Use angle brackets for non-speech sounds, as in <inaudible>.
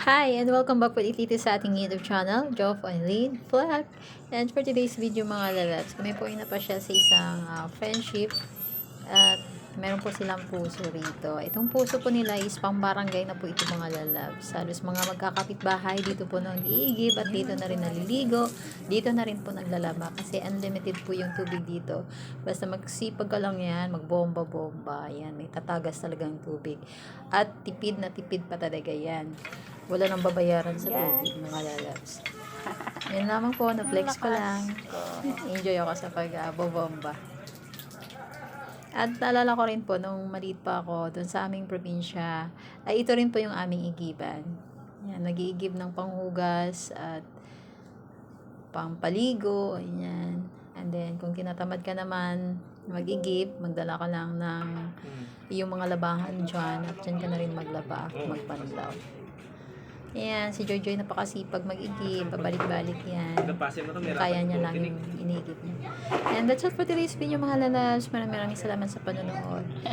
Hi, and welcome back ulit dito sa ating YouTube channel, Joff Eileen Vlog. And for today's video mga lalabs, kami po ay napasya sa isang ah, friendship at meron po silang puso rito. Itong puso po nila is pang barangay na po ito mga lalabs. Halos mga magkakapit-bahay dito po nang iigib at dito na rin naliligo. Dito na rin po naglalaba kasi unlimited po yung tubig dito. Basta magsipag ka lang yan, magbomba-bomba. Yan, may tatagas talaga yung tubig. At tipid na tipid pa talaga yan. Wala nang babayaran sa tubig mga lalabs. Yan lamang po, na-flex ko lang. Enjoy ako sa pag-bomba. At naalala ko rin po, nung maliit pa ako, dun sa aming probinsya, ay ito rin po yung aming igiban. Yan, nag-iigib ng panghugas at pampaligo, ayan. And then, kung tinatamad ka naman mag-igib, magdala ka lang ng yung mga labahan dyan at dyan ka na rin maglaba at magpanlaw. Ayan, si Joy Joy napakasipag mag-igib, pabalik-balik yan. Kaya niya lang yung inigib niya. And that's all for today's video mga lalas. Maraming maraming salamat sa panonood. <laughs>